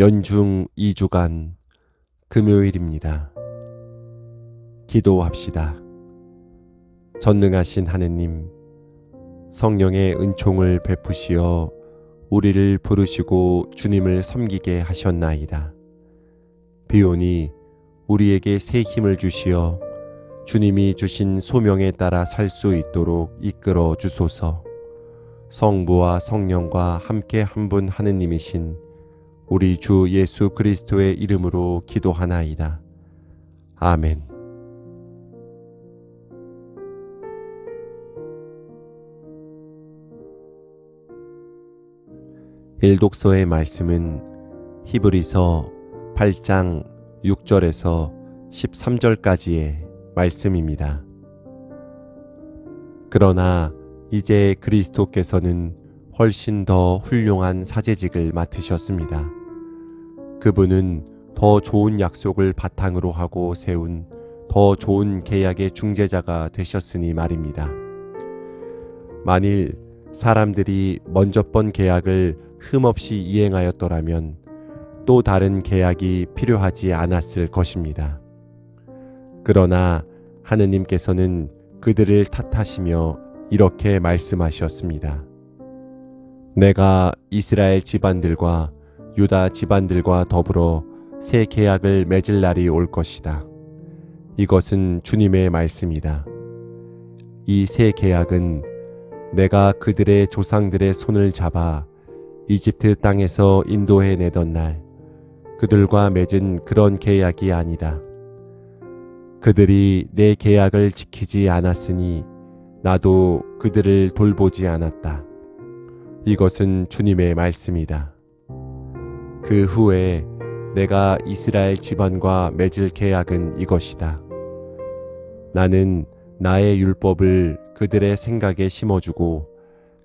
연중 2주간 금요일입니다. 기도합시다. 전능하신 하느님, 성령의 은총을 베푸시어 우리를 부르시고 주님을 섬기게 하셨나이다. 비오니 우리에게 새 힘을 주시어 주님이 주신 소명에 따라 살 수 있도록 이끌어 주소서. 성부와 성령과 함께 한 분 하느님이신 우리 주 예수 그리스도의 이름으로 기도하나이다. 아멘. 일독서의 말씀은 히브리서 8장 6절에서 13절까지의 말씀입니다. 그러나 이제 그리스도께서는 훨씬 더 훌륭한 사제직을 맡으셨습니다. 그분은 더 좋은 약속을 바탕으로 하고 세운 더 좋은 계약의 중재자가 되셨으니 말입니다. 만일 사람들이 먼저 번 계약을 흠없이 이행하였더라면 또 다른 계약이 필요하지 않았을 것입니다. 그러나 하느님께서는 그들을 탓하시며 이렇게 말씀하셨습니다. 내가 이스라엘 집안들과 유다 집안들과 더불어 새 계약을 맺을 날이 올 것이다. 이것은 주님의 말씀이다. 이 새 계약은 내가 그들의 조상들의 손을 잡아 이집트 땅에서 인도해 내던 날 그들과 맺은 그런 계약이 아니다. 그들이 내 계약을 지키지 않았으니 나도 그들을 돌보지 않았다. 이것은 주님의 말씀이다. 그 후에 내가 이스라엘 집안과 맺을 계약은 이것이다. 나는 나의 율법을 그들의 생각에 심어주고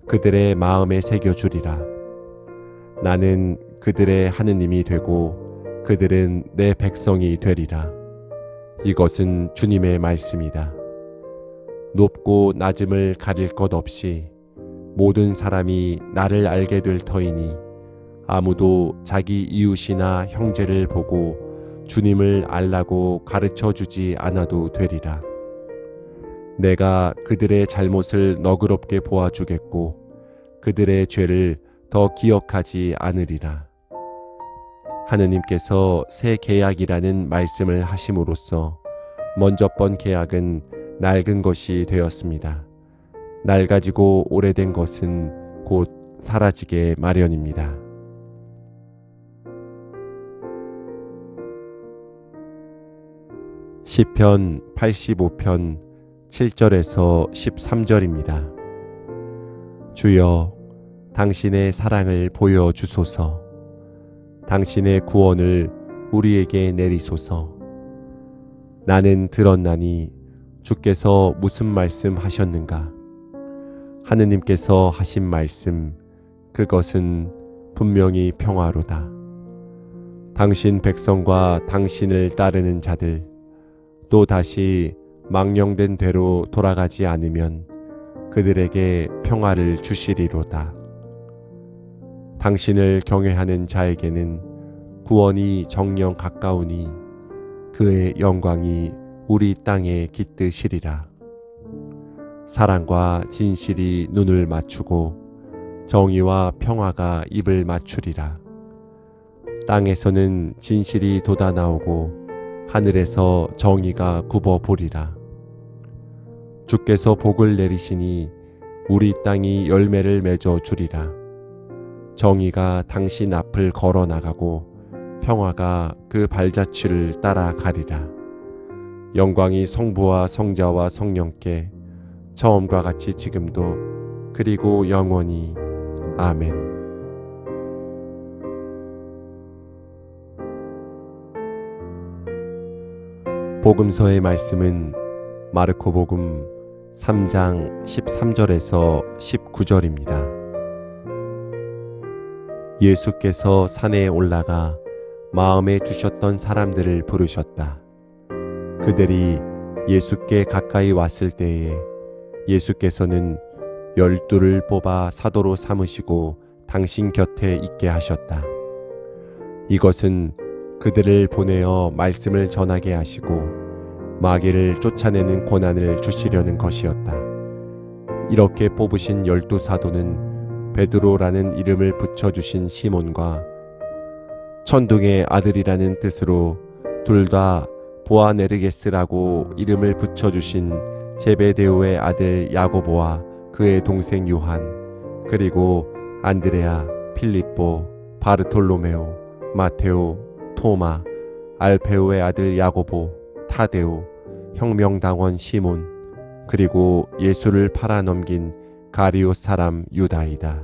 그들의 마음에 새겨주리라. 나는 그들의 하느님이 되고 그들은 내 백성이 되리라. 이것은 주님의 말씀이다. 높고 낮음을 가릴 것 없이 모든 사람이 나를 알게 될 터이니 아무도 자기 이웃이나 형제를 보고 주님을 알라고 가르쳐 주지 않아도 되리라. 내가 그들의 잘못을 너그럽게 보아주겠고 그들의 죄를 더 기억하지 않으리라. 하느님께서 새 계약이라는 말씀을 하심으로써 먼저 번 계약은 낡은 것이 되었습니다. 낡아지고 오래된 것은 곧 사라지게 마련입니다. 시편 85편 7절에서 13절입니다. 주여 당신의 사랑을 보여 주소서. 당신의 구원을 우리에게 내리소서. 나는 들었나니 주께서 무슨 말씀 하셨는가? 하느님께서 하신 말씀, 그것은 분명히 평화로다. 당신 백성과 당신을 따르는 자들, 또 다시 망령된 대로 돌아가지 않으면 그들에게 평화를 주시리로다. 당신을 경외하는 자에게는 구원이 정령 가까우니 그의 영광이 우리 땅에 깃드시리라. 사랑과 진실이 눈을 맞추고 정의와 평화가 입을 맞추리라. 땅에서는 진실이 돋아나오고 하늘에서 정의가 굽어 보리라. 주께서 복을 내리시니 우리 땅이 열매를 맺어 주리라. 정의가 당신 앞을 걸어 나가고 평화가 그 발자취를 따라가리라. 영광이 성부와 성자와 성령께 처음과 같이 지금도 그리고 영원히 아멘. 복음서의 말씀은 마르코 복음 3장 13절에서 19절입니다. 예수께서 산에 올라가 마음에 두셨던 사람들을 부르셨다. 그들이 예수께 가까이 왔을 때에 예수께서는 열두를 뽑아 사도로 삼으시고 당신 곁에 있게 하셨다. 이것은 그들을 보내어 말씀을 전하게 하시고 마귀를 쫓아내는 권한을 주시려는 것이었다. 이렇게 뽑으신 열두 사도는 베드로라는 이름을 붙여주신 시몬과 천둥의 아들이라는 뜻으로 둘 다 보아네르게스라고 이름을 붙여주신 제베데오의 아들 야고보와 그의 동생 요한 그리고 안드레아, 필립보, 바르톨로메오, 마테오, 토마, 알페오의 아들 야고보, 타데오, 혁명당원 시몬, 그리고 예수를 팔아넘긴 가리오 사람 유다이다.